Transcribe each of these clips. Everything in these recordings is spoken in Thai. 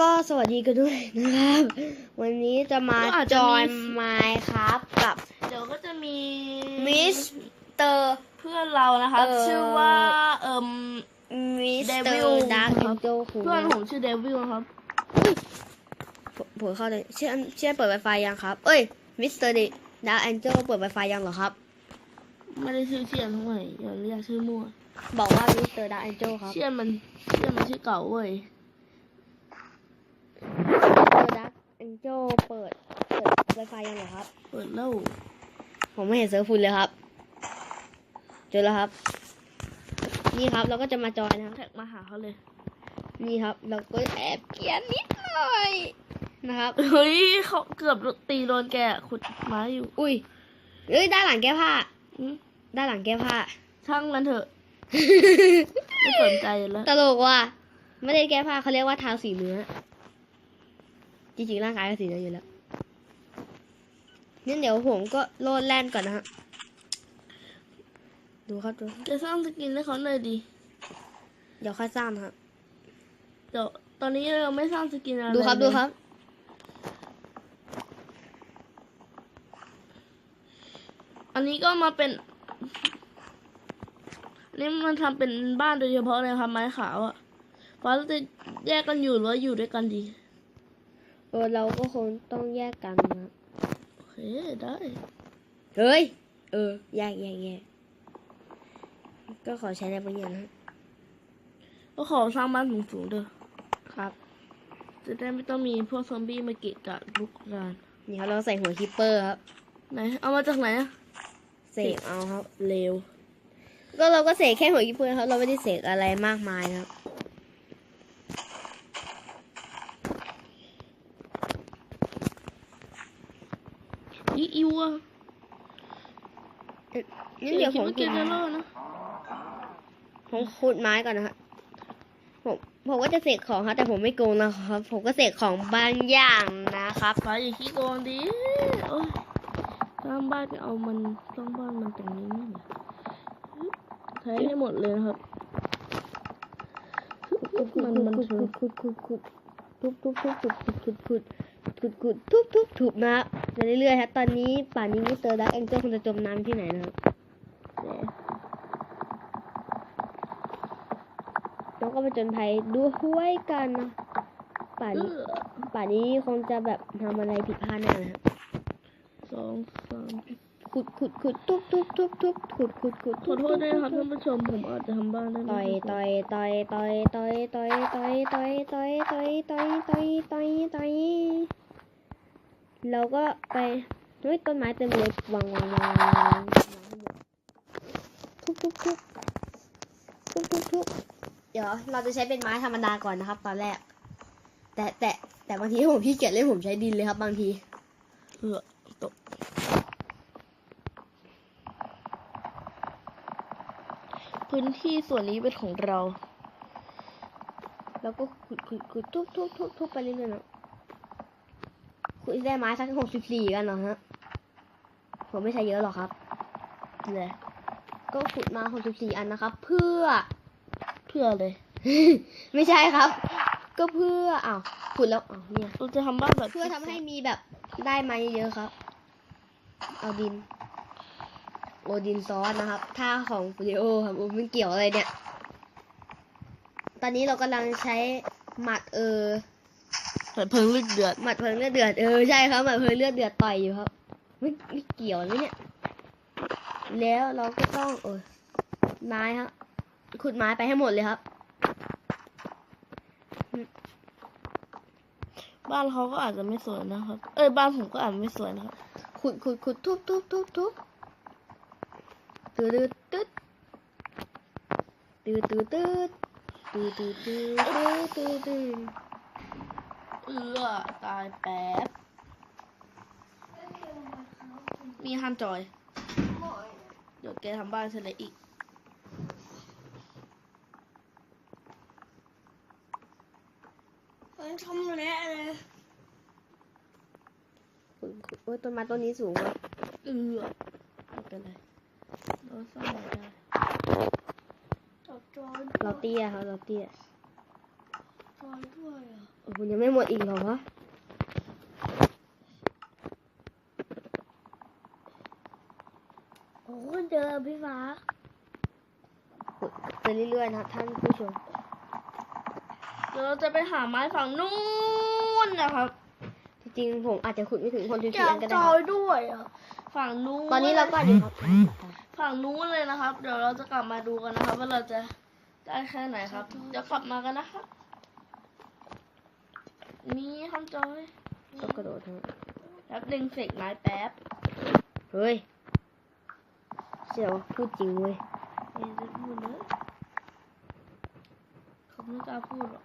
ก็สวัสดีกันด้วยนะครับ วันนี้จะมาก็อาจจจะอยมีไมค์ครับกับเดี๋ยวก็จะมีมิสเตอร์ เพื่อนเรานะคะเอ่อ ชื่อว่าเอิม มิสเตอ Devil ร์ดักคแอรันบเจลคุณเพื่อนผมชื่อเดวิลนะครับ ผมเข้าเลยเชื่อเชื่อเปิด Wi-Fi ยังครับ เอ้ยมิสเตอร์ดักแอนเจลเปิด Wi-Fi ยังเหรอครับ ไม่ได้ชื่อเชียนทั้งหมดอย่าเรียกชื่อมั่ว บอกว่ามิสเตอร์ดักแอนเจลครับ เชียนมันเชียนมันชื่อเก่าเว้ยมิสเตอร์ดักแอนเจลเปิด เปิด Wi-Fi ยังเหรอครับ เปิดแล้ว ผมไม่เห็นเซิร์ฟคุณเลยครับ เจอแล้วครับ นี่ครับเราก็จะมาจอยนะครับแท็กมาหาเขาเลย นี่ครับ เราก็แอบเขียนนิดหน่อย นะครับ เฮ้ยเขาเกือบตีโดนแกขุดไม้อยู่ อุ้ยเอ้ยด้านหลังแก้ผ้าอืมด้านหลังแก้ผ้า ช่างมันเถอะ ไม่สนใจแล้ว ตลกว่ะไม่ได้แก้ผ้าเขาเรียกว่าทาสีเนื้อ จริงๆร่างกายก็สีเนื้ออยู่แล้วงั้นเดี๋ยวผมก็โลดแล่นก่อนนะฮะ ดูครับดูจะสร้างสกินให้เขาหน่อยดี เดี๋ยวค่อยสร้างนะครับเดี๋ยวตอนนี้เราไม่สร้างสกินอะไรดูครับเลยดูครับ อันนี้ก็มาเป็นอันนี้มันทำเป็นบ้านโดยเฉพาะเลยครับไม้ขาวอะ่ะฟ้าเราจะแยกกันอยู่หรือว่าอยู่ด้วยกันดีเออเราก็คงต้องแยกกันนะครับโอเคได้เฮ้ยเออแยกแยกแยกก็ขอใช้ในประโยชน์นะฮะก็ขอสร้างบ้านสูงๆเด้อครับ จะได้ไม่ต้องมีพวกซอมบี้มาเกะกะลุกรานนี่ครับเราใส่หัวคิปเปอร์ครับไหนเอามาจากไหนอะ เสกเอาครับ เร็ว ก็เราก็เสกแค่หัวคิปเปอร์ครับเราไม่ได้เสกอะไรมากมายครับอีอิวอะงั้นเดี๋ยวผมเกขุมดจะรอดนะผมขุดไม้ก่อนนะครับผมผมก็จะเสกของครับแต่ผมไม่โกงนะครับ ผมก็เสกของบางอย่างนะครับฟ้าอย่าขี้โกงดิโอ้ย สร้างบ้านเอามันสร้างบ้านมันตรงนี้นี่ใช้ให้หมดเลยนะครับมันมันขุดขุดขุดขุดขุดทุบทุบทุบทุบขุดขุดขุดขุดทุบทุบทุบนะไปเรื่อยๆครับตอนนี้ป่านนี้มิสเตอร์ดักแองเจิลคงจะจมน้ำที่ไหนนะครับแล้วก็ไปจนภัยดูห้วยกันนะป่านนี้ป่านนี้คงจะแบบทำอะไรผิดพลาดแน่นะครับสอง ขุดขุดขุดทุบทุบทุบทุบขุดขุดขุดขอโทษด้วยนะครับท่านผู้ชมผมอาจจะทำบ้านได้ไม่ต่อยดีต่อยต่อยต่อยต่อยต่อยต่อยต่อยต่อยต่อยต่อยต่อยต่อยต่อยเราก็ไปเฮ้ยต้นไม้เต็มเลยวางวางวางวางวางทุบทุบทุบทุบทุบทุบเดี๋ยวเราจะใช้เป็นไม้ธรรมดาก่อนนะครับ ตอนแรก แต่แต่แต่บางทีผมขี้เกียจเล่นผมใช้ดินเลยครับ บางทีเออตก พื้นที่ส่วนนี้เป็นของเรา แล้วก็ขุดขุดขุดทุบทุบทุบทุบไปเรื่อยๆนะขุดได้ไม้สักหกสิบสี่กันเหรอฮะผมไม่ใช่เยอะหรอกครับเลยก็ขุดมาหกสิบสี่อันนะครับ เพื่อ เพื่อเลย ไม่ใช่ครับ ก็เพื่ออ้าวขุดแล้วอ้าวเนี่ยเราจะทำบ้านแบบเพื่อทำให้มีแบบได้ไม้เยอะๆครับ เอาดิน โอดินซอสนะครับท่าของฟิลิโอครับโอ้มันเกี่ยวอะไรเนี่ย ตอนนี้เรากำลังใช้หมัดเออใส่เพลิงลึกเดือดหมัดเพลิงเลือดเดือดเออใช่ครับหมัดเพลิงเลือดเดือดต่อยอยู่ครับไม่ไม่เกี่ยวไหมเนี่ย แล้วเราก็ต้องเออไม้ครับขุดไม้ไปให้หมดเลยครับ บ้านเขาก็อาจจะไม่สวยนะครับ เอ้ยบ้านผมก็อาจจะไม่สวยนะครับ ขุดขุดขุดทุบทุบทุบทุบ ตืดตืดตืดตืดตืดตืดตืดตืดตืดตืดตืดเอือตายแป๊บ มีห้ามจอย เดี๋ยวแกทำบ้านเสร็จเลยอีกมันทำเละเลยขุดโอ้ยต้นไม้ต้นนี้สูงครับเออไม่เป็นไร เราสร้างไม่ได้จับจอยเราเตี้ยครับเราเตี้ยจอยด้วยอะโอ้โหยังไม่หมดอีกเหรอวะโอ้เจอพี่ฟ้าเจอเรื่อยๆนะครับท่านผู้ชมเดี๋ยวเราจะไปหาไม้ฝั่งนู้นนะครับจริงๆผมอาจจะขุดไม่ถึงคนที่จัอับนก็จได้อคยรับด้วยอะฝั่งนู้น ตอนนี้เราก็อยู่ครับ ฝั่งนู้นเลยนะครับ เดี๋ยวเราจะกลับมาดูกันนะครับ ว่าเราจะได้แค่ไหนครับ เดี๋ยวกลับมากันนะครับมีคำจอยต้องกระโดดครับแป๊บหนึ่งเสกไม้แป๊บ เฮ้ยเสียวาพูดจริงเว้ยเอ็นจะพูดเลยเขาไม่กล้าพูดหรอก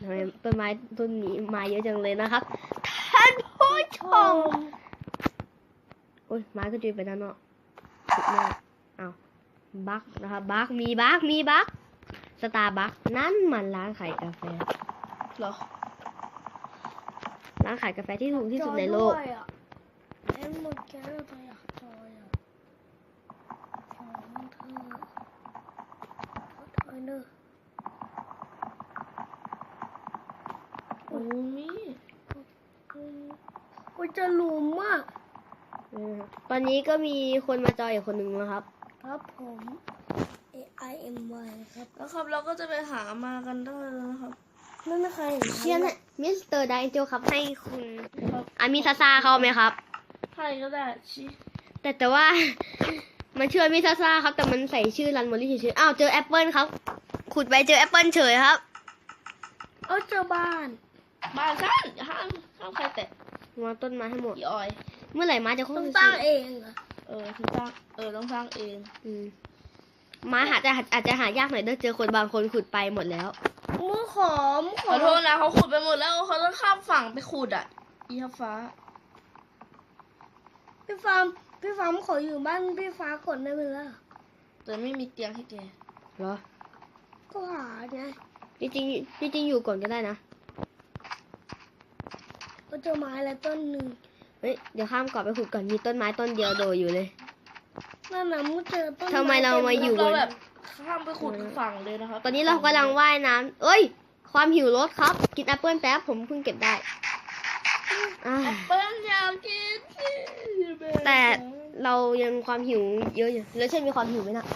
ทำไมต้นไม้ต้นนี้มาเยอะจังเลยนะครับ ท่านผู้ชม โอ้ยไม้ก็จุยไปด้านนอกสุดมากอ้าบักนะครับบักมีบักมีบักสตาร์บัคนั่นมันร้านขายกาแฟเหรอ ร้านขายกาแฟที่ถูกที่สุดในโลกเอ็มหมดแก้วเลยอะจอยอะจอยมันเธอยเนอะโอ้มีโอ้ยจะหลุมมาก ตอนนี้ก็มีคนมาจอยอีกคนหนึ่งนะครับ ครับผม A I M Y ครับแล้วครับเราก็จะไปหามากันได้เลยนะครับนั่นใครเชียร์นะมิสเตอร์ไดเจลครับให้คุณครับอามีซาซาเขาไหมครับใครก็ได้ชิแต่แต่ว่า มันชื่อมิซาซาครับ แต่มันใส่ชื่อรันมอรี่เฉยๆอ้าวเจอแอปเปิลครับ ขุดไปเจอแอปเปิลเฉยครับเอาเจอบ้าน บ้านฉันห้ามห้ามใครแตะมาต้นไม้ให้หมดพี่ออย เมื่อไหร่ม้าจะครบต้องสิบสร้างสี่เองเหรอเออต้องสร้างเออต้องสร้างเองอืมม้าหาจะอาจจะหายากหน่อยเด้อเจอคนบางคนขุดไปหมดแล้วมือขอมขอโทษนะเขาขุดไปหมดแล้วเขาต้องข้ามฝั่งไปขุดอะอีทับฟ้า พี่ฟาร์มพี่ฟาร์มขออยู่บ้านพี่ฟ้าก่อนได้ไหมล่ะแต่ไม่มีเตียงให้แกเหรอก็หาไงจริงๆจริงๆอยู่ก่อนก็ได้นะก็เจอไม้แล้วต้นหนึ่ง เฮ้ยเดี๋ยวข้ามเกาะไปขุดก่อนมีต้นไม้ต้นเดียวโดยอยู่เลย นั่นน่ะมึงเจอต้นทำไมเรามาอยู่บน เราแบบข้ามไปขุดฝั่งเลยนะครับตอนนี้เรากำลังว่ายน้ำเอ้ย ความหิวลดครับ กินแอปเปิลแป๊บผมเพิ่งเก็บได้อ่าแอปเปิ้ลอยากกินแต่เรายังความหิวเยอะอยู่แล้วเช่นมีความหิวไหมนะ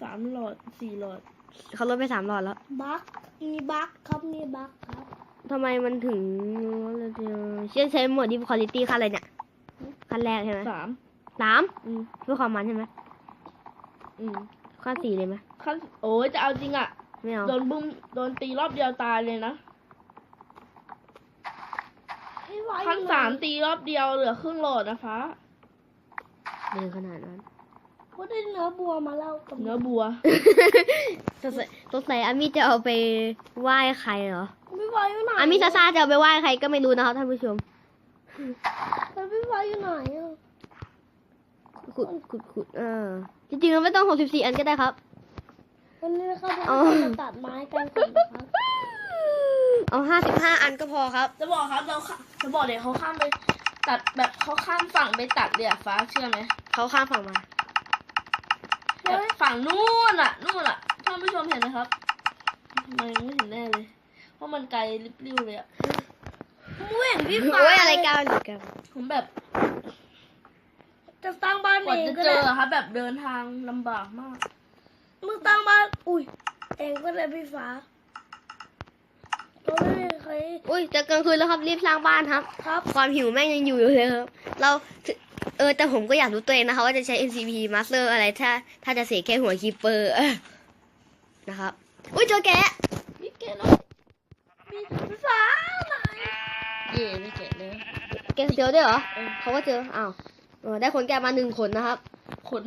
สามหลอดสี่หลอดเขาลดไปสามหลอดแล้ว บักมีบักครับมีบักครับ ทำไมมันถึงเช่นใช้โหมดดิฟคอลิตี้ขั้นอะไรเนี่ยขั้นแรกใช่ไหมสามสามอืมเพื่อความมันใช่ไหมอืมขั้นสี่เลยไหมขั้นโอ้ยจะเอาจริงอะไม่เอาโดนบึ้มโดนตีรอบเดียวตายเลยนะขั้นสามตีรอบเดียวเหลือครึ่งหลอดนะคะเดินขนาดนั้นก็ได้เนื้อบัวมาเล่ากับเนื้อบัวสงสัยสงสัยอามิจะเอาไปไหว้ใครเหรอ พี่ไฟอยู่ไหนอามิซาซาจะเอาไปไหว้ใครก็ไม่รู้นะครับท่านผู้ชมแต่พี่ไฟอยู่ไหนอะขุดขุดขุดเออจริงๆมันไม่ต้องหกสิบสี่อันก็ได้ครับ วันนี้นะครับอ๋อเราจะตัดไม้กันก่อนนะครับเอาห้าสิบห้าอันก็พอครับ จะบอกครับเราข้าจะบอกเดี๋ยวเขาข้ามไปตัดแบบเขาข้ามฝั่งไปตัดเลยอะฟ้าเชื่อไหมเขาข้ามฝั่งมาแบบฝั่งนู่นอะนู่นอะท่านผู้ชมเห็นไหมครับมันยังไม่เห็นแน่เลย เพราะมันไกลริบลิ่วเลยอะไม่เห็นพี่ฟ้าโอ้ยอะไรกันอะไรกันผมแบบ จะสร้างบ้านเองก็ได้ครับแบบเดินทางลำบากมาก มึงสร้างบ้านอุ้ยเองก็ได้พี่ฟ้าเราไม่เคยอุ้ยจะกลางคืนแล้วครับรีบสร้างบ้านครับ ครับความหิวแม่งยังอยู่อยู่เลยครับ เราเออแต่ผมก็อยากรู้ตัวเองนะคะว่าจะใช้ NCP Master อะไรถ้า ถ้าจะเสกแค่หัวคีเปอร์นะครับ อุ้ยเจอแกะ พี่แกเนาะมีพี่ฟ้าไหนเย่ไม่แกะเลย แกะเจอด้วยเหรอเออเขาก็เจออ้าวเออได้คนแกะมาหนึ่งคนนะครับ ขน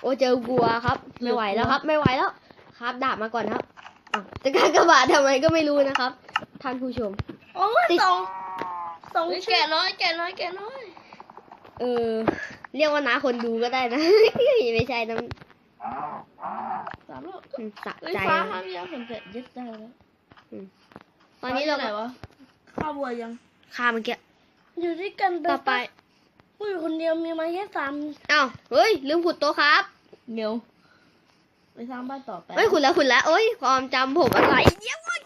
โอ้เจอวัวครับ ไม่ไหวแล้วครับ ไม่ไหวแล้ว ครับดาบมาก่อนครับอะจะการกระบาดทำไมก็ไม่รู้นะครับ ท่านผู้ชมโอ้ยติดสองสองแกะน้อยแกะน้อยแกะน้อยเออ เรียกว่าน้าคนดูก็ได้นะไม่ใช่น้สามรอบำสะไอ้ยใจฟ้านะห้ามยาผมจะยึดได้แล้วตอนนี้เราฟ้ไหนวะฆ่าวัวยังฆ่าเมื่อกี้ อยู่ด้วยกันต่อไปผู้อยู่คนเดียวมีไม้แค่สามอ้าวเฮ้ย ลืมขุดโต๊ะครับเดี๋ยวไปสร้างบ้านต่อไปเฮ้ยขุดแล้วขุดแล้วเอ้ยความจำผมอะไรเยี่ยมมาก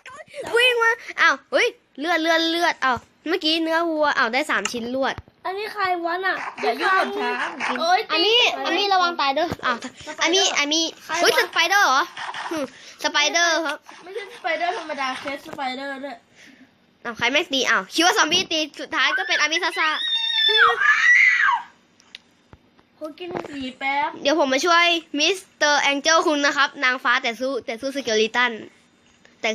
วิ่งมาอ้าวเฮ้ยเลือดเลือดเลือดอ้าวเมื่อกี้เนื้อวัวอ้าวได้สามชิ้นลวด อันนี้ใครวะน่ะอย่ายุ่งกับช้างเอ้ยอันนี้อันนี้ระวังตายเด้ออ้าวอันนี้อันนี้เฮ้ยสไปเดอร์เหรอหึสไปเดอร์ครับไม่ใช่สไปเดอร์ธรรมดาเคสสไปเดอร์ด้วย อ้าวใครแม็กตีอ้าวคิดว่าซอมบี้ตีสุดท้ายก็เป็นอามิซาซาเขากินหนีแป๊บ เดี๋ยวผมมาช่วยมิสเตอร์แองเจิลคุณนะครับ นางฟ้าแต่สู้แต่สู้สเกลิตัน แต่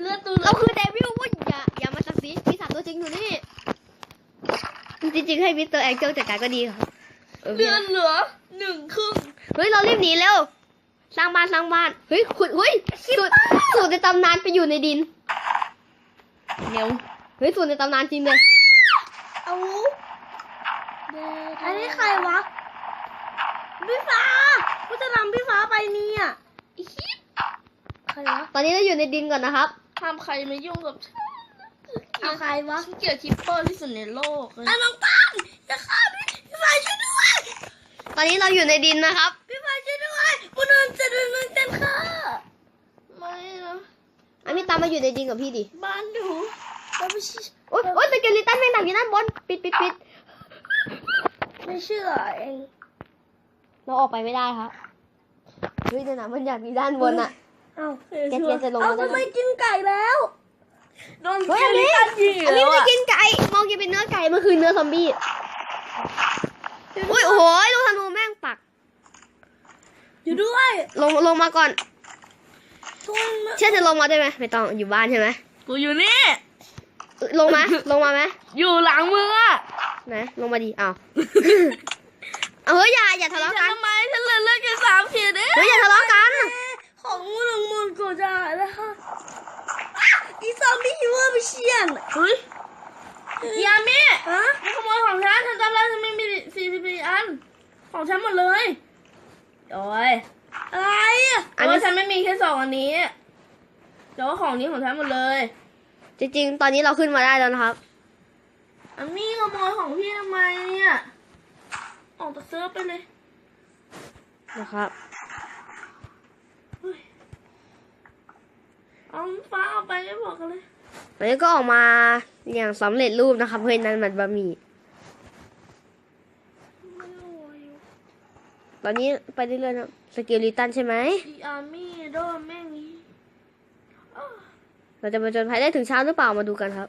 เลือดตูเราคือเดวิลเว้ยอย่าอย่ามาตัดสินปีศาจตัวจริงอยู่นี่ จริงๆให้มิสเตอร์แองเจิลจัดการก็ดีครับเออเลือดเหลือหนึ่งครึ่งเฮ้ย เรารีบหนีเร็ว สร้างบ้านสร้างบ้าน เฮ้ยขุดเฮ้ยสูตรสูตรในตำนานไปอยู่ในดิน เดี๋ยวเฮ้ยสูตรในตำนานจริงเลยเอาอันนี้ใครวะ พี่ฟ้ากูจะนำพี่ฟ้าไปเนี่ยอีคิดใครวะ ตอนนี้เราอยู่ในดินก่อนนะครับ ห้ามใครมายุ่งกับฉันเอาใครวะฉันเกลียดคิปเปอร์ที่สุดในโลกเลยไอ้น้องปังจะฆ่าพี่พี่ฟ้าช่วยด้วยตอนนี้เราอยู่ในดินนะครับ พี่ฟ้าช่วยด้วยกูโดนจะโดนกันฆ่าไม่นะ อันนี้ตามมาอยู่ในดินกับพี่ดิบ้านดูเราไม่เชื่อโอ๊ยโอ๊ยสเกลิตันแม่งดักอยู่ด้านบนปิดปิดปิดไม่เชื่อเองเราออกไปไม่ได้ครับเฮ้ยเดี๋ยวนะมันอยากมีด้านบนอะ เอาแกเทียนจะลงเอามาได้ทำไหไมมกินไก่แล้วโดนเฮ้ยอันนี้ตันยิงอันนี้แล้วไม่ได้อะกินไก่มองกินเป็นเนื้อไก่มันคือเนื้อซอมบี้อุ้ยโอ้โหลูกธนูแม่งปักอยู่ด้วย ลงลงมาก่อน ทุนมาเชื่อจะลงมาได้ไหมไม่ต้องอยู่บ้านใช่ไหมกูอยู่นี่เอ้ยลงมาลงมาไหมอยู่หลังมึงอะไหนลงมาดิอ้าวเอาเฮ้ยอย่าอย่าทะเลาะฉักันนทำไมฉันเหลือเลือดแค่สามขีดเองเฮ้ยอย่าทะเลาะกันของมูลงมูลกูจะหายแล้วค่ะอะอีซอมบี้เวอร์ไปเชียนเฮ้ยยามิฮะมันขโมยของฉันฉันจำได้ฉันไม่มีสี่สิบสี่อัน ของฉันหมดเลยโอ้ย อะไรอะอัอันนนี้นี้ฉันไม่มีแค่สองอันนี้แต่ว่าของนี้ของฉันหมดเลย จริงๆ ตอนนี้เราขึ้นมาได้แล้วนะครับ อันนี้ขโมยของพี่ทำไมเนี่ยออกจากเซิร์ฟไปเลยนะครับเอาฟ้าเอาไปไม่บอกกันเลยตอนนี้ก็ออกมาอย่างสำเร็จรูปนะครับ เพื่อนนั้นมันบะหมี่ ไม่รู้อยู่ตอนนี้ไปเรื่อยๆนะ สกิลิตันใช่ไหมอีอาร์มี่โดนแม่งนี้อ้าวเราจะมาจนภัยได้ถึงเช้าหรือเปล่ามาดูกันครับ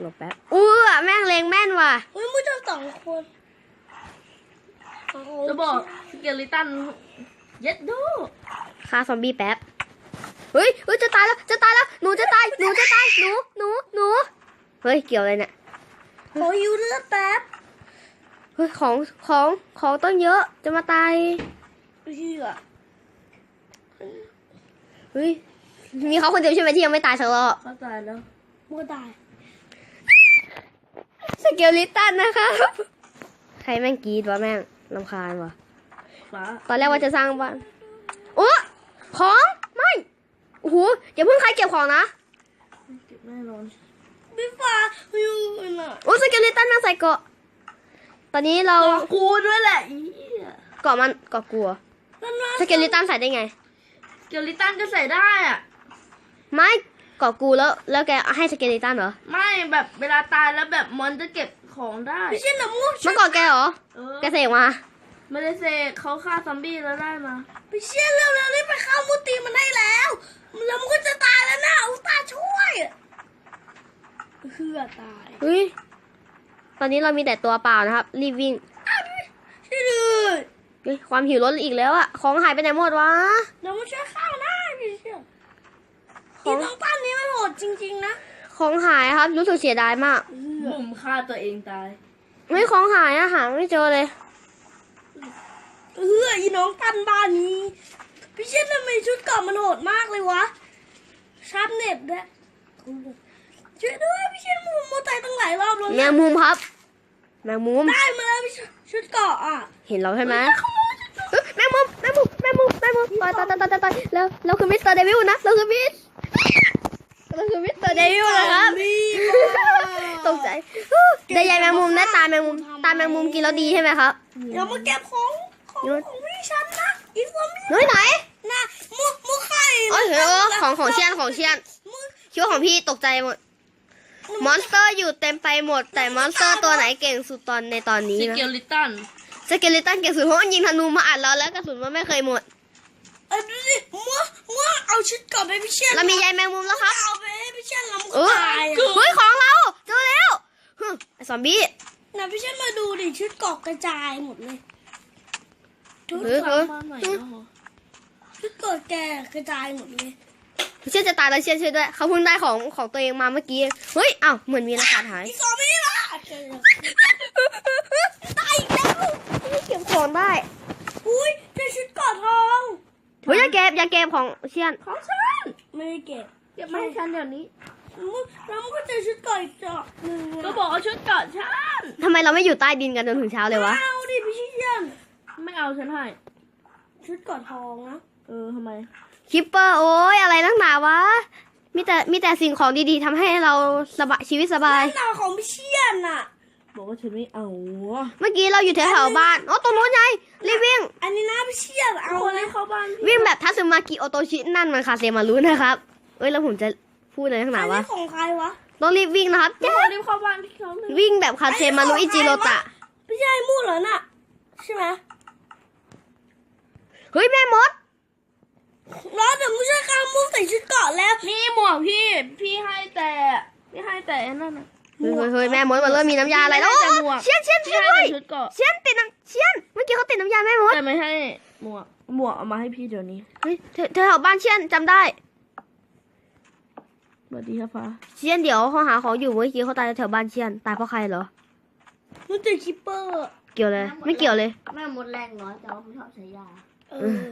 หลบแป๊บอู้วแม่งเลงแม่นว่ะเฮ้ยมูเจ้าสองคนโอ้โหจะบอกสเกลิตันเย็ดดูฆ่าซอมบี้แป๊บเฮ้ยเฮ้ยจะตายแล้วจะตายแล้วหนูจะตายหนูจะตายหนูหนูหนูเฮ้ยเกี่ยวอะไรเนี่ยขออยู่เลือดแป๊บ เฮ้ยของของของต้องเยอะจะมาตายเชื่อเฮ้ยมีเขาคนเดียวใช่ไหมที่ยังไม่ตายสักรอบเข้าใจแล้วมูตายสเกลลิตันนะครับ ใครแม่งกรีดวะแม่งลำคาญวะฟ้าตอนแรกว่าจะสร้างบ้านโอ้ของไม่โอ้โหอย่าเพิ่งใครเก็บของนะเก็บแน่นอนพี่ฟ้าอยู่น่ะโอ้สเกลลิตันน่าใส่เกาะ ตอนนี้เราตัวกูด้วยแหละอีเหี้ยเกาะมันเกาะกลัวนั่นว่าสเกลลิตันใส่ได้ไงสเกลิตันก็ใส่ได้อะไม่เกาะกูแล้ว แล้วแกให้สเกลลิตันเหรอ ไม่แบบเวลาตายแล้วแบบมอนจะเก็บของได้พี่เช่นน่ะมูมันเกาะแกเหรอเออแกเสกมาไม่ได้เสกเขาฆ่าซอมบี้แล้วได้มาพี่เช่นเร็วๆรีบไปเข้ามูตีมันได้แล้วแล้วมันก็จะตายแล้วนะอุตส่าห์ช่วยเพื่อตายเฮ้ยต อนนี้เรามีแต่ตัวเปล่านะครับ รีบวิ่งช่วยด้วยเฮ้ยความหิวลดอีกแล้วอะของหายไปไหนหมดวะเดี๋ยวมาช่วยข้าวได้พี่เช่นขอีองน้องปั้นนี้มันโหดจริง ๆ นะ ของหายครับ รู้สึกเสียดายมากบุ่มฆ่าตัวเองตาย ไม่ของหายอะหาไม่เจอเลย เอออีน้องปั้นบ้านนี้ พี่เช่นทำไมชุดเกราะมันโหดมากเลยวะชาร์ปเน็ตด้วยช่วยด้วยพี่เช่นมูมูตายตั้งหลายรอบแล้วแมนะงมุมครับ แมงมุมได้มาแล้วพี่ชุดเกราะอะเห็นเราใช่ไหมเฮ้ยแมงมุมแมงมุมแมงมุมแมงมุมต่อยต่อยต่อยต่อยต่อยแล้วเราคือมิสเตอร์เดวิลนะเราคือมิสเราคือมิสเตอร์เดวิลนะครับนี่ตกใจได้ใยแมงมุมได้ตาแมงมุมตาแมงมุมกินแล้วดีใช่ไหมครับอย่ามาเก็บของของของพี่ฉันนะอีฟอมี่เฮ้ยไหนนะมุกมุกไข่อ๋อเออของของเชียนของเชียนมุกคิดวาของพี่ตกใจหมด มอนสเตอร์อยู่เต็มไปหมด แต่มอนสเตอร์ตัวไหนเก่งสุดตอนในตอนนี้สนะเกลลิตันสเกลิตันเก่งสุดเพราะมันยิงธนูมาอัดเราแล้วกระสุนมันไม่เคยหมด เออดูดิมุกมุกเอาชุดก่อนไปพี่เชนเรามีใยแมงมุมแล้วครับเอาไปให้พี่เชนแล้วมุกเออตายอะเฮ้ยของเราเจอแล้วฮึไอซอมบี้ นะพี่เชนมาดูดิชุดเกาะกระจายหมดเลยชุดเฮ้ยเฮ้ยบ้านใหม่แล้วเหรอชุดเกาะแกกระจายหมดเลย เชียนจะตายแล้วเชียนช่วยด้วยเขาเพิ่งได้ของของตัวเองมาเมื่อกี้เฮ้ยอ้าวเหมือนมีรหัสหายอีซอมบี้ละตายอีกแล้วเก็บของได้อุ้ยเจอชุดเกาะทองเฮ้ยอย่าเก็บอย่าเก็บของเชียนของฉันไม่ได้เก็บเก็บมาให้ฉันเดี๋ยวนี้มุกแล้วมันก็เจอชุดเกาะอีกเจาะหนึ่งอะก็บอกเอาชุดเกาะฉันทำไมเราไม่อยู่ใต้ดินกันจนถึงเช้าเลยวะเอาดิพี่เชนไม่เอาฉันให้ชุดเกาะทองนะเออทำไม คิปเปอร์โอ้ยอะไรนักหนาวะ มีแต่มีแต่สิ่งของดีๆทำให้เราสบายชีวิตสบาย หน้าของพี่เชียนน่ะ บอกว่าฉันไม่เอาเมื่อกี้เราอยู่แถวๆบ้านอ๋อตรงนู้นไงรีบวิ่ง อันนี้นะพี่เชียนเอาคนเลให้ยเข้าบ้านพี่วิ่งแบบทัตสึมากิโอโตชินั่นมันคาเซมารุนะครับเอ้ยแล้วผมจะพูดอะไรนักหอันานวะนี้ของใครวะต้องรีบวิ่งนะครับทุกแจ๊คนรีบเข้าบ้านพี่เขาเลยวิ่งแบบคาเซมารุอิจิโรตะพี่ชายมูดเหรอน่ะ ใช่ไหมเฮ้ยแม่มด ร้อนแต่ไม่ใช่ข้ามมูดใส่ชุดเกาะแล้วนี่หมวกพี่ พี่ให้แต่พี่ให้แต่อันนั่นนะเฮ้ยเฮ้ยเฮ้ยแม่มดมันเริ่มมีน้ำยาอะไรแล้วไม่ได้แต่หมวกเชียนเชียนพี่ช่วยให้ด้วยแต่ชุดเกาะ เชียนติดน้ำเชียนเมื่อกี้เขาติดน้ำยาแม่มดแต่ไม่ให้หมวก หมวกเอามาให้พี่เดี๋ยวนี้เฮ้ยเธอเธอแถวบ้านเชียนจำได้ สวัสดีครับฟ้าเชียนเดี๋ยวเขาหาของอยู่เมื่อกี้เขาตายแถวบ้านเชียนตายเพราะใครเหรอ มันเจอคิปเปอร์ เกี่ยวเลย ไม่เกี่ยวเลย แม่มดแรงน้อยแต่ว่าผมชอบใช้ยา เออ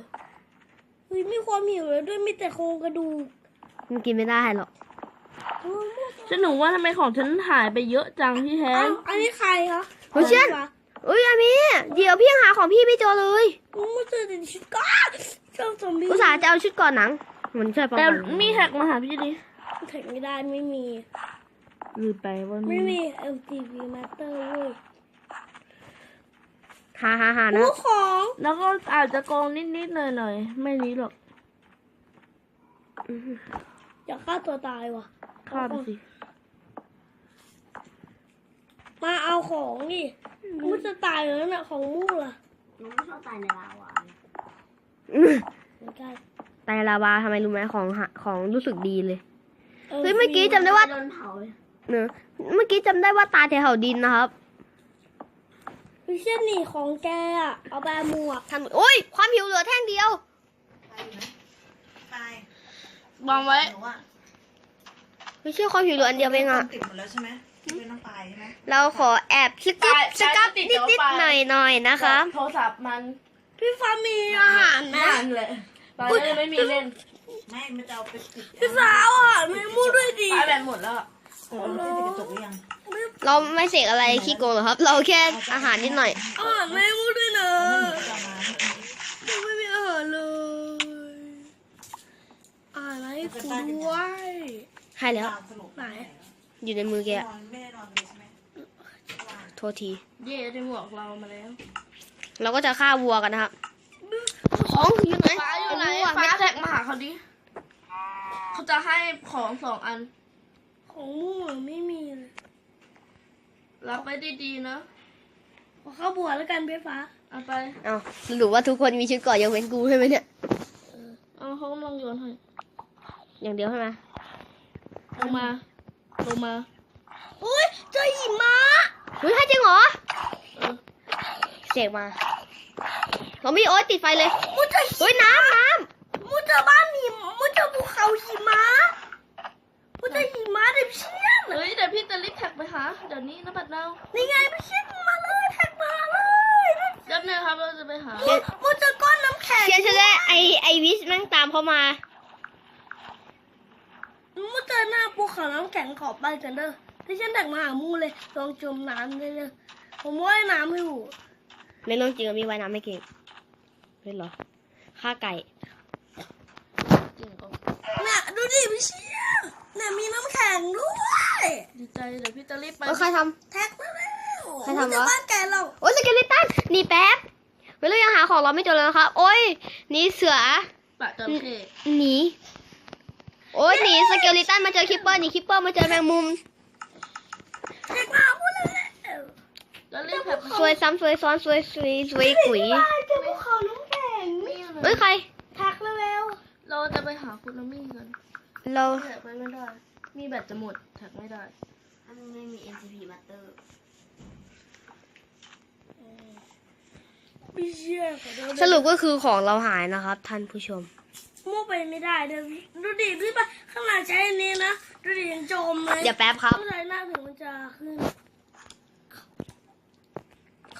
เฮ้ยมีความหิวเลยด้วยมีแต่โครงกระดูกมันกินไม่ได้หรอกเออมูดฉันหนูว่าทำไมของฉันหายไปเยอะจังพี่แฮอ้างวอันนี้ใครคะเฮ้ยเชียนเอ้ยอามีเดี๋ยวพี่ยังหาของพี่ไม่เจอเลยมูดเจอแต่ชุดเกาะเจ้าซอมบี้อุตส่าห์จะเอาชุดก่อนหนังมันช่วยป้องแต่กันมีแท็กมาหาพี่ดิถึงไม่ได้ไม่มี ลืมไปว่า ไม่มีมี LTV Master เว้ย หาหาหานะมูของ แล้วก็อาจจะโกงนิดๆหน่อยๆไม่นี้หรอกอยากฆ่าตัวตายว่ะฆ่าไปสิ มาเอาของดิมูจะตายแล้วน่ะของมูล่ะหนูไม่ชอบตายในลาวาเหมือนกันแต่ลาวาทำไมรู้ไหมของหาของรู้สึกดีเลย เฮ้ยเมื่อกี้จำได้ว่า โดนเผาเนอะเมื่อกี้จำได้ว่าตายแถวๆดินนะครับ พี่เช่นนี่ของแกอะเอาแบหมวกทันโอ้ย ความหิวเหลือแท่งเดียวตายวางไว้ หนูอะไม่ใช่ความหิวเหลืออันเดียวเองอะติดหมดแล้วใช่ไหมเป็นน้องตายใช่ไหมเราขอแอบสกับสกับนิดๆหน่อยๆนะคะ โทรศัพท์มันพี่ฟ้ามีอาหารไหมนานเลยไปเลยไม่มีเล่นไม่มันจะเอาไปติดพี่สาวอะมีมูด้วยดิไปแบตหมดแล้วอะเออเอาไปติดกระจกหรือยัง เราไม่เสกอะไรขี้โกงหรอกครับ เราแค่อาหารนิดหน่อยอาหารไม่มูด้วยเนอะเอามายังไม่มีอาหารเลยอาหารให้คุณด้วยให้แล้วตามสรุปไหน อยู่ในมือแกนอะอนไม่ได้นอนเลยใช่ไหมโทษที เย่ได้หมวกเรามาแล้ว เราก็จะฆ่าวัวกันนะครับ ของอยู่ไหนฟ้าอยู่ไหนวัวฟ้าไม่แท็กมาหาเขาดิเขาจะให้ของสองอัน ของมูไม่มีเลย รับไปดีๆนะขอเข้าบัวแล้วกันพี่ฟ้าเอาไป เอาหรือว่าทุกคนมีชุดเก่อนยกเว้นกูใช่ไหมเนี่ย เอาเขากำลังโยนให้ อย่างเดียวใช่ไหมลงมา ลงมาอุ้ยเจอหิมะเฮ้ยให้จริงเหรอเออเสกมาเรามีโอ๊ยติดไฟเลยมูเจอเฮ้ยน้ำน้มูเจอบ้านหิมะมูเจอภูเขาหิมะมูเจอหิมะเด็กเพี่จะรีบแท็กไปหาเดี๋ยวนี้นะบัดเรานี่ไงพี่เชี่ยนมาเลยแท็กมาเลยเดี๋ยวนี้ครับเราจะไปหามูมูเจอก้อนน้ำแข็งำเชียร์ฉันได้ไอไอวิสแม่งตามเขามามูเจอหน้าภูเขาน้ำแข็งขอบไปกันเด้อพี่เชี่ยนแท็กมาหามูเลยลองจมน้ำเลยเลยผมว่ายน้ำอยู่ในเรื่องจริงอะมีว่ายน้ำไม่เก่งเป็นเหรอฆ่าไก่จริงก็เนี่ยดูดิพี่เชี่ยเนี่ยมีน้ำแข็งด้วย ดีใจเดี๋ยวพี่จะรีบไป เออใครท แท็กมาแล้วใครทำวะแต่บ้านแกเราำโอ้ยสเกลิตันหนีแป๊บไม่รู้ยังหาของเราไม่เจอเลยนะครับโอ้ยหนีเสือปะจระเข้หนีโอ้ยหนีสเกลิตันมาเจอคิปเปอร์หนีคิปเปอร์มาเจอแมงมุมแท็กมาพูดเลยแล้วรีบแบบสวยซ้ำสวยซ้อนสวยสวยสวยกุ๋ยบ้านเจอภูเขาน้ำแข็งเอ้ยใคร แท็กเร็วเราจะไปหาคุณน้ำมี่กันเราแท็กไปไม่ได้ มีแบตจะหมดแท็กไม่ได้ๆไม่มี NCP Master พี่เชี่ยขอโทษสรุปก็คือของเราหายนะครับ ท่านผู้ชม มั่วไปไม่ได้เดี๋ยวดูดิดูดิขนาดใช้อันนี้นะดูดิยังจมเลยเดี๋ยวแป๊บครับต้องใช้หน้าถึงมันจะขึ้น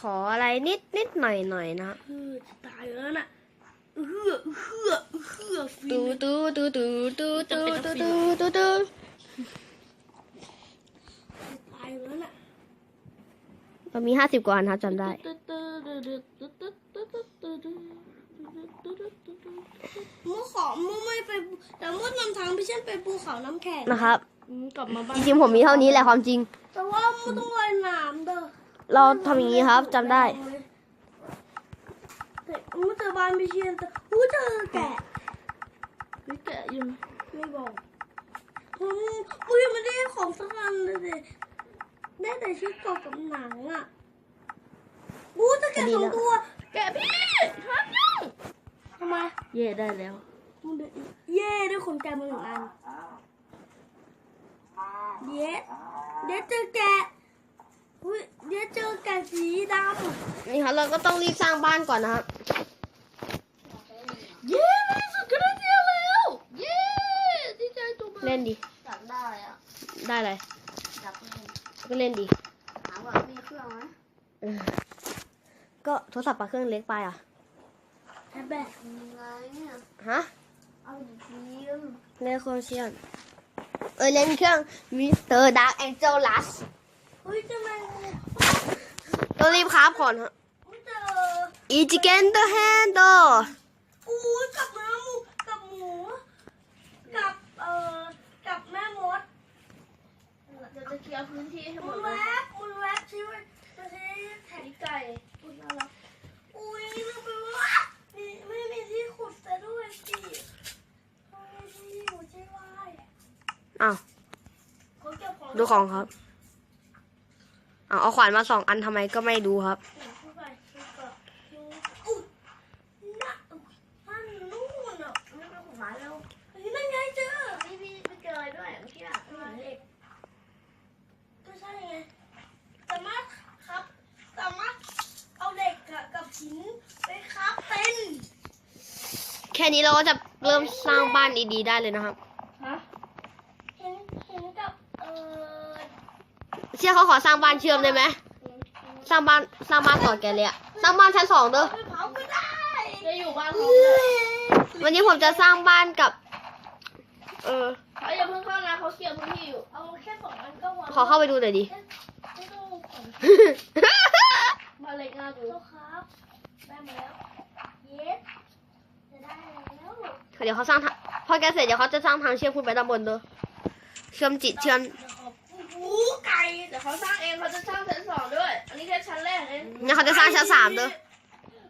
ขออะไรนิดนิดหน่อยหน่อยนะครับเออจะตายแล้วน่ะเออเออเออฟิน ตูตูตูตูตูตูตูตูตู ตูตายแล้วน่ะเรามีห้าสิบกว่าอันครับจำได้มั่วขอมั่วไม่ไปแต่มั่วนำทางพี่เช่นไปภูเขาน้ำแข็งนะครับกลับมาบ้าจนริงๆผมมีเท่านี้แหละความจริง แต่ว่ามั่วต้องลอยน้ำเด้อเราทำอย่างนี้ครับจำได้ แต่มั่วเจอบ้านพี่เช่นแต่อู้เจอแกะพี่แกะอยู่ไม่บอก ผมมั่วยังไม่ได้ของสักอันเลยดิได้แต่ชุดเกาะกับหนังอะอู้จะแกะสองตัวแกะพี่ห้ามยุ่งทำไมเย่ได้แล้วมึงเดินเย่ด้วยขนแกะมาหนึ่งอันเย็ดเย็ดเจอแกะอุ้ยเย็ดเจอแกะสีดำนี่ครับเราก็ต้องรีบสร้างบ้านก่อนนะครับเย้ในที่สุดก็ได้เที่ยวแล้ว เย้ดีใจจุง เล่นดิอยากได้อะได้เลยอยากเล่นก็เล่นดิถามว่ามีเครื่องไหมเออก็โทรศัพท์ปะเครื่องเล็กไปอะแท็บเล็ตมีไงเนี่ยฮะเอาอีกทีเล่นโคเชียนเออเล่นเครื่องมิสเตอร์ดาร์กแองเจลัสเฮ้ยจะมาต้องรีบคราฟก่อนฮะไม่เจออีจิเกนเดอร์แฮนด์อู้ยกับน้ำหมูกับหมูกับเอ่อกับแม่มด เดี๋ยว จะเคลียร์พื้นที่ให้หมมุดนเลแวยบมุนแวบชิวจะใช้แท็กนี่ไก่อุ้ยน่ารักอุ้ยลืมไปว่ามีไม่มีที่ขุดซะด้วยสิไม่มีที่อยู่ใช่ไหมอ้าวเขาเก็บของดูของครับเอาเอาขวานมาสองอันทำไมก็ไม่ดูครับ เข้าไปเข้าไปอุ๊ยน่ะอันนู่นอะ นี่เป็นของหมาแล้ว เฮ้ยนั่นไงเจอ นี่พี่ไปเจออะไรด้วยเมื่อกี้อะไม่เห็นเลย ก็ใช่ไงสามารถครับสามารถเอาเหล็กกับกับ หินไปครับเป็นแค่นี้เราก็จะเริ่มสร้างบ้านดีๆได้เลยนะครับฮะหินหินกับเอ่อเชี่ยเขาขอสร้างบ้านเชื่อมได้ไหมสร้างบ้านสร้างบ้านต่อแกเลยอะสร้างบ้านชั้นสองเด้อไปเผาก็ได้จะอยู่บ้านเขาเลยวันนี้ผมจะสร้างบ้านกับ เออเขาอย่าเพิ่งเข้านะเขาเคลียร์พื้นที่อยู่เอาแค่สองอันก็พอขอเข้าไปดูหน่อยดิ ไม่ต้องขนบ้านเล็กน่าดูโตครับได้มาแล้วเยสจะได้แล้ว เดี๋ยวเขาสร้างทางพอแกเสร็จเดี๋ยวเขาจะสร้างทางเชื่อมขึ้นไปด้านบนเด้อเชื่อมจิตเชื่อมโอ้ไก่เดี๋ยวเขาสร้างเองเขาจะสร้างชั้นสองด้วย อันนี้แค่ชั้นแรกเองเนี่ยเขาจะสร้างชั้นสามเด้อ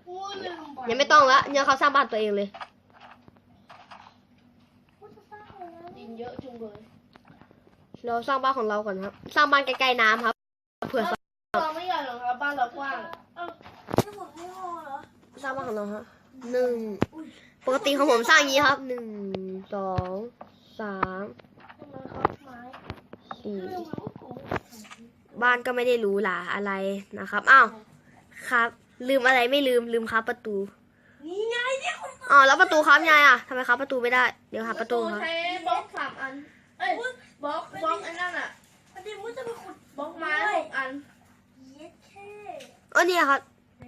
โอ้ลืมไปยังไม่ต้องละเนี่ยเขาสร้างบ้านตัวเองเลยดินเยอะจุงเลยเราสร้างบ้านของเราก่อนครับ สร้างบ้านใกล้ๆน้ำครับเผื่อเราไม่ใหญ่หรอกครับบ้านเรากว้าง นี่ผมไม่พอเหรอสร้างบ้านของเราฮะหนึ่งปกติของผมสร้างอย่างนี้ครับหนึ่งสองสามทำไมครับไม้สี่เรื่องมันก็โกงบ้านก็ไม่ได้หรูหราอะไรนะครับอ้าวครับ ลืมอะไรไม่ลืมลืมครับประตูนี่ไงเนี่ยคนอ๋อแล้วประตูครับยายอะทำไมครับประตูไม่ได้เดี๋ยวหาประตูครับใช้บล็อกสามอัน เอ้ยบล็อกบล็อกไอ้นั่นอะพอดีมุ้จะไปขุดบล็อกไม้หกอัน เย็ดแค่ เออเนี่ยครับไหน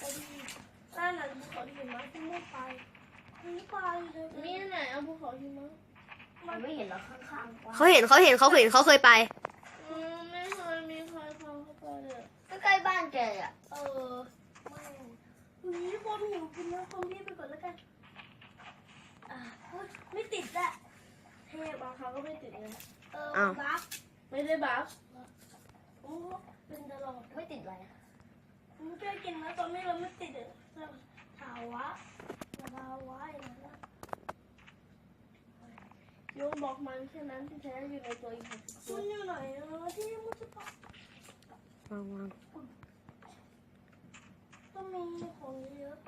สุดในปัตตานีด้านหลังภูเขาหิมะที่ไม่ไปไม่ไปเลยนี่ไหนเอาภูเขาหิมะมันไม่เห็นหรอข้างๆกว่าเขาเห็นเขาเห็นเขาเห็นเขาเคยไปอืมไม่เคยมีใครพาเข้าไปเลยก็ใกล้บ้านแกอะเออไม่อุ้ยคนหิวกินแล้วคนรีบไปก่อนแล้วกันอ่าอุ๊ยไม่ติดอะเทพบางครั้งก็ไม่ติดเลยเอออ้าวบัฟไม่ได้บัฟโอ้เป็นตลอดไม่ติดอะไรมันช่วยกินนะตอนนี้เราไม่ติดอะถาวะถาวะอย่างนั้นอะโยนบอกมันแค่นั้นที่แท้อยู่ในตัวอีกหกสิบตัมัวนอยู่ไหนอะที่มันจะปักวางวางต้องมีของเยอะ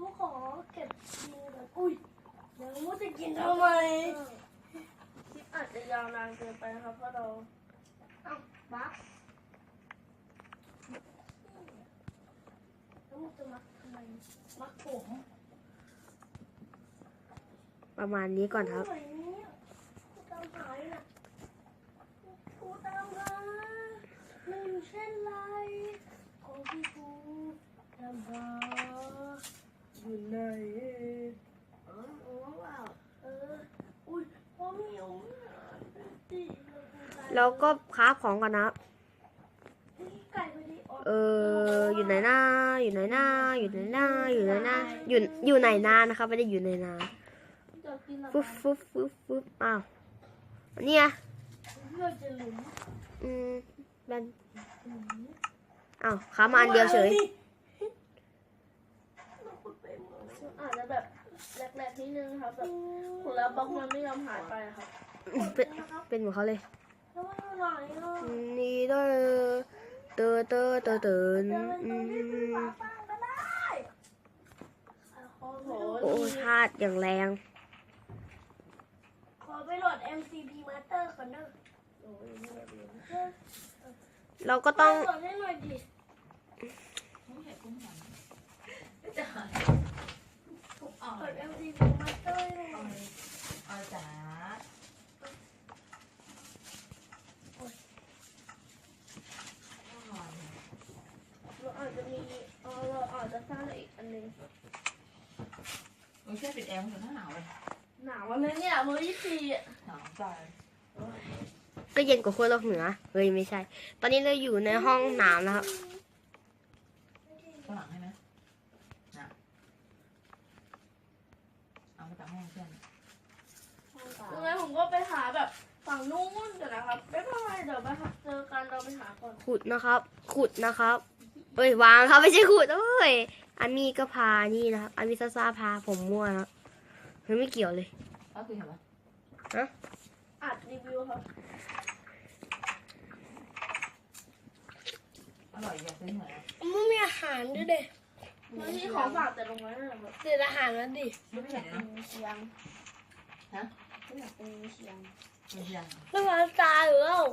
มุกขอเก็บกินก่อนอุ้ยเดี๋ยวมุกจะกินทำไมคลิปอาจจะยาวนานเกินไปครับเพราะเราอ้าวบัฟ ล้วมุกจะมักทำไมมักผมประมาณนี้ก่อนครับไหนเนี่ยกูตามหายน่ะกูตามหาไม่อยู่เช่นไรของที่กูตามหาอยู่ไหนเออโอ้ว้าวเอออุ้ยพ่อเหมียวดิแล้วก็คราฟของก่อนนะครับไก่ไปดิอ๋อ เอออยู่ไหนหน้าอยู่ไหนหน้าอยู่ไหนหน้าอยู่ไหนหน้าอยู่อยู่ไหนหน้านะครับไม่ได้อยู่ในนาจะกินอะไรฟึบฟึบฟึบฟึบอ้าวเนี่ยเพื่อจะหลุมอืมแบนอ้าวค้ามาอันเดียวเฉยอาจจะแบบแรกๆนิดนึงครับแบบขุดแล้วบล็อกมันไม่ยอมหายไปอะครับเป็นเป็นเหมือนเขาเลยแล้วมันอยู่ไหนอะนี่ เด้อเตอเตอเตอเตอเดินอืตรงนี้ขึ้นมมาบ้างก็ได้ขอโอ้ธาตุอย่างแรง ขอไปโหลด MCP Master ก่อนเด้อเราก็ต้องโหลดให้หน่อยดิไม่เห็นกุ้งหอมไม่จะหายทุกอ่อโหลนด MCP Master หน่อย เอาจ๋า เราอาจจะมีเออ เราอาจจะสร้างอีกอันหนึงไม่ใช่ปิดแอร์มันหนาวเลยหนาววันนี้เนี่ยเมื่อยี่สิบหนาวใจก็เย็นกว่าขั้วโลกเหนือเฮ้ยไม่ใช่ ตอนนี้เราอยู่ในห้องน้ำนะครับข้างหลังให้ไหมนะเอามาจากห้องเพื่อนยังไงผมก็ไปหาแบบฝั่งนู้นกันนะครับไม่เป็นไรเดี๋ยวไปหาเจอกันเราไปหาก่อนขุดนะครับ ขุดนะครับ เอ้ยวางครับไม่ใช่ขุดเอ้ยอามีก็พานี่นะครับอามีซาซาพาผมมั่วนะครับเฮ้ยไม่เกี่ยวเลยก็คือเห็นไหมอัดรีวิวครับอร่อยอยากซื้อเหมือนมันมีอาหารด้วยเด็เมื่อที่ของฝากแต่ลงไว้นั่นแหละครับเด็ดอาหารแล้วดิไม่เห็นนะมีเชียงฮะไม่อยากเป็นมีเชียงมันยังต้องมาตายอยู่แล้ว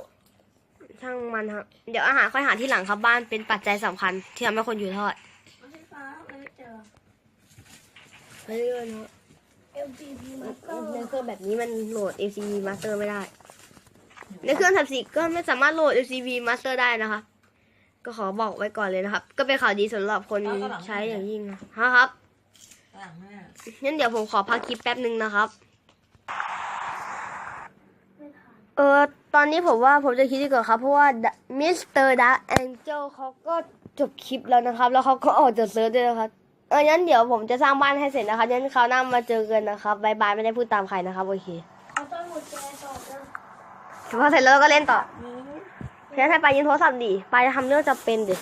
ช่างมันครับเดี๋ยวอาหารค่อยหาที่หลังครับบ้านเป็นปัจจัยสำคัญที่ทำให้คนอยู่รอดไม่ใช่ฟ้าไม่เจอเรื่อยๆนะครับ MCP Master ในเครื่องแบบนี้มันโหลด LCD Master ไม่ได้ ในเครื่องทับสีก็ไม่สามารถโหลด LCD Master ได้นะคะก็ขอบอกไว้ก่อนเลยนะครับ ก็เป็นข่าวดีสำหรับคนใช้อย่างยิ่งนะฮะครับข้างหลังแม่งั้นเดี๋ยวผมขอพักคลิปแป๊บหนึ่งนะครับ ไม่ทัน เออตอนนี้ผมว่าผมจะคิดดีกว่าครับ เพราะว่ามิสเตอร์ดักแองเจลเขาก็จบคลิปแล้วนะครับ แล้วเขาก็ออกจากเซิร์ฟด้วยนะครับเอองั้นเดี๋ยวผมจะสร้างบ้านให้เสร็จนะคะงั้นคราวหน้ามาเจอกันนะครับบายบายไม่ได้พูดตามใครนะครับโอเคเขาต้องหมดใจต่อนะพอเสร็จแล้วเราก็เล่นต่องั้นให้ไปายืนโทรศัพท์ดิไปาจะทำเรื่องจะเป็นดิ